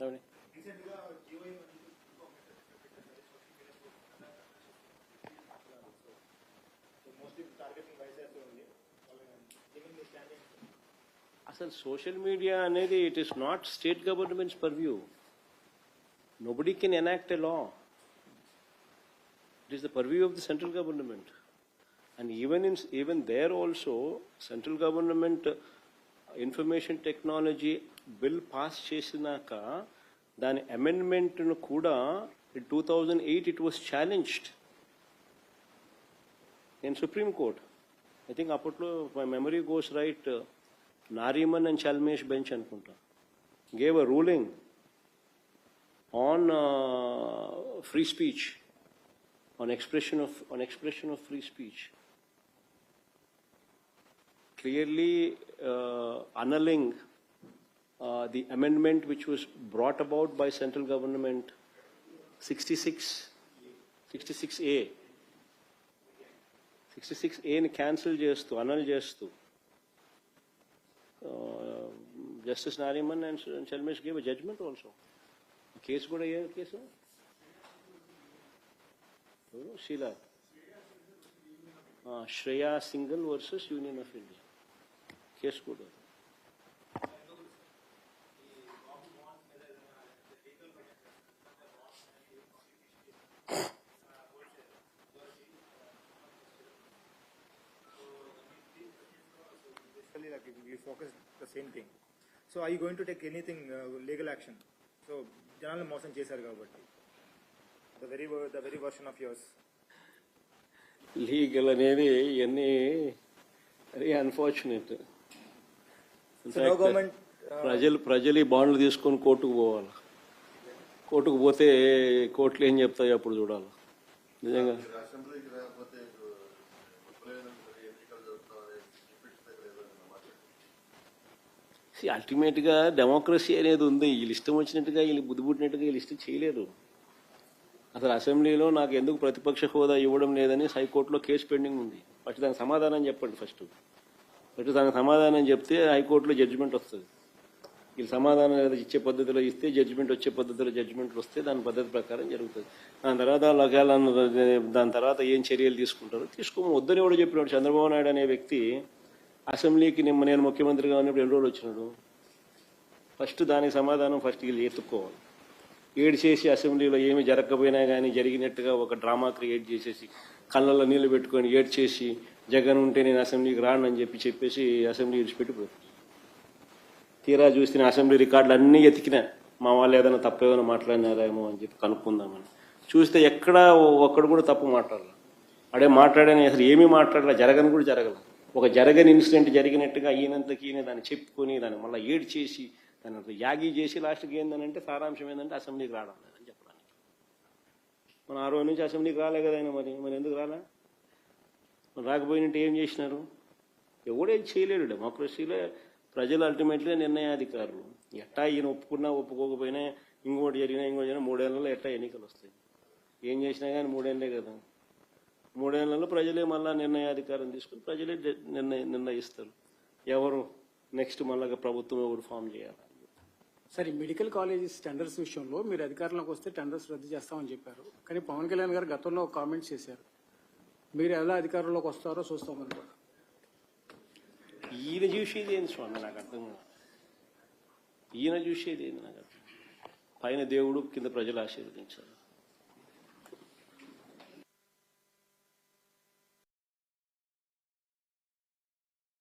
ఏమండి? రీసెంట్గా జియో ఇంకో మెసేజ్ పెట్టారు సో మోస్ట్లీ టార్గెటింగ్ వైసెస్ ఉంది గివింగ్ ది స్టాండింగ్ అసలు సోషల్ మీడియా అనేది it is not state governments purview nobody can enact a law it is the purview of the central government and even in even there also central government information technology bill pass చేసినాక దాని అమెండ్మెంట్ను కూడా two thousand eight it was challenged in Supreme Court I think అప్పట్లో my memory goes right Nariman and Chelameswar bench అనుకుంటా. Gave a ruling on free speech on expression of on expression of free speech clearly annulling uh, the amendment which was brought about by central government 66 66A sixty six ఏని cancel చేస్తూ annul చేస్తూ justice Nariman and Chelameswar gave judgment also case కూడా ఏ case? ఎవరు? షీలా ఆ, Shreya Singhal versus union of India case కూడా. Like we focus the same thing. So are you going to take anything uh, legal action? So జనాలను మోసం చేశారు కాబట్టి. The very the very version of yours legal అనేది ఇవన్నీ very unfortunate so government ప్రజలు ప్రజలు ఈ బాండ్లు తీసుకొని కోర్టుకు పోవాలి. కోర్టుకు పోతే కోర్టులు ఏం చెప్తాయి అప్పుడు చూడాలి. నిజంగా మీరు అసెంబ్లీకి రాకపోతే ఇప్పుడు ముప్పలేదు ఎన్నికలు జరుగుతామని రిపీట్స్ దగ్గర ఏదో అల్టిమేట్గా డెమోక్రసీ అనేది ఉంది. వీళ్ళు ఇష్టం వచ్చినట్టుగా వీళ్ళు బుద్ధిపుట్టినట్టుగా వీళ్ళు ఇష్టం చేయలేరు అసలు అసెంబ్లీలో నాకు ఎందుకు ప్రతిపక్ష హోదా ఇవ్వడం లేదని హైకోర్టులో కేసు పెండింగ్ ఉంది. ఫస్ట్ దానికి సమాధానం చెప్పండి ఫస్ట్. ఫస్ట్ దానికి సమాధానం చెప్తే హైకోర్టులో జడ్జిమెంట్ వస్తుంది. వీళ్ళు సమాధానం లేదా ఇచ్చే పద్ధతిలో ఇస్తే జడ్జిమెంట్ వచ్చే పద్ధతిలో జడ్జిమెంట్లు వస్తే దాని పద్ధతి ప్రకారం జరుగుతుంది. దాని తర్వాత వాళ్ళు దాని తర్వాత ఏం చర్యలు తీసుకుంటారో తీసుకోము వద్దని కూడా చెప్పినాడు చంద్రబాబు నాయుడు అనే వ్యక్తి. అసెంబ్లీకి నిన్న నేను ముఖ్యమంత్రిగా ఉన్నప్పుడు ఎన్ని రోజులు వచ్చినాడు? ఫస్ట్ దానికి సమాధానం ఫస్ట్ వీళ్ళు ఎత్తుక్కోవాలి. ఏడు చేసి అసెంబ్లీలో ఏమి జరగకపోయినా కానీ జరిగినట్టుగా ఒక డ్రామా క్రియేట్ చేసేసి కళ్ళల్లో నీళ్ళు పెట్టుకొని ఏడ్ చేసి జగన్ ఉంటే నేను అసెంబ్లీకి రాను అని చెప్పి చెప్పేసి అసెంబ్లీ విడిచిపెట్టిపోయారు. తీరా చూస్తే అసెంబ్లీ రికార్డులు అన్నీ ఎతికినా మా వాళ్ళు ఏదైనా తప్పు ఏమైనా మాట్లాడినారేమో అని చెప్పి కనుక్కుందామని. చూస్తే ఎక్కడా ఒక్కడు కూడా తప్పు మాట్లాడలే. అడే మాట్లాడని అసలు ఏమీ మాట్లాడలే జరగని కూడా జరగలేదు ఒక జరగని ఇన్సిడెంట్ జరిగినట్టుగా ఈయనంతకి ఈయన దాన్ని చెప్పుకొని దాన్ని మళ్ళీ ఏడ్ చేసి దాన్ని యాగి చేసి లాస్ట్కి ఏంటంటే సారాంశం ఏంటంటే అసెంబ్లీకి రావడం లేదని చెప్పడానికి. మన ఆ రోజు నుంచి అసెంబ్లీకి రాలే కదా ఆయన మరి. మరి ఎందుకు రాలే? మరి రాకపోయినట్టు ఏం చేసినారు? ఎవడేం చేయలేడు. డెమోక్రసీలో ప్రజలు అల్టిమేట్లీ నిర్ణయాధికారులు. ఎట్టా ఈయన ఒప్పుకున్నా ఒప్పుకోకపోయినా ఇంకోటి జరిగినా ఇంకోటి జరిగినా మూడేళ్ళలో ఎట్టా ఎన్నికలు వస్తాయి? ఏం చేసినా కానీ మూడేళ్ళే కదా. మూడేళ్ళలో ప్రజలే మళ్ళా నిర్ణయాధికారం తీసుకుని ప్రజలే నిర్ణయ నిర్ణయిస్తారు. ఎవరు నెక్స్ట్ మళ్ళా ప్రభుత్వం ఎవరు ఫామ్ చేయాలి? సార్ మెడికల్ కాలేజెస్ టెండర్స్ విషయంలో మీరు అధికారంలోకి వస్తే టెండర్స్ రద్దు చేస్తామని చెప్పారు. కానీ పవన్ కళ్యాణ్ గారు గతంలో ఒక కామెంట్ చేశారు. మీరు ఎలా అధికారంలోకి వస్తారో చూస్తామని కూడా ఈయన చూసేది ఏంది స్వామి? నాకు అర్థం కాదు. ఈయన చూసేది ఏంది నాకు అర్థం పైన దేవుడు కింద ప్రజలు ఆశీర్వదించారు.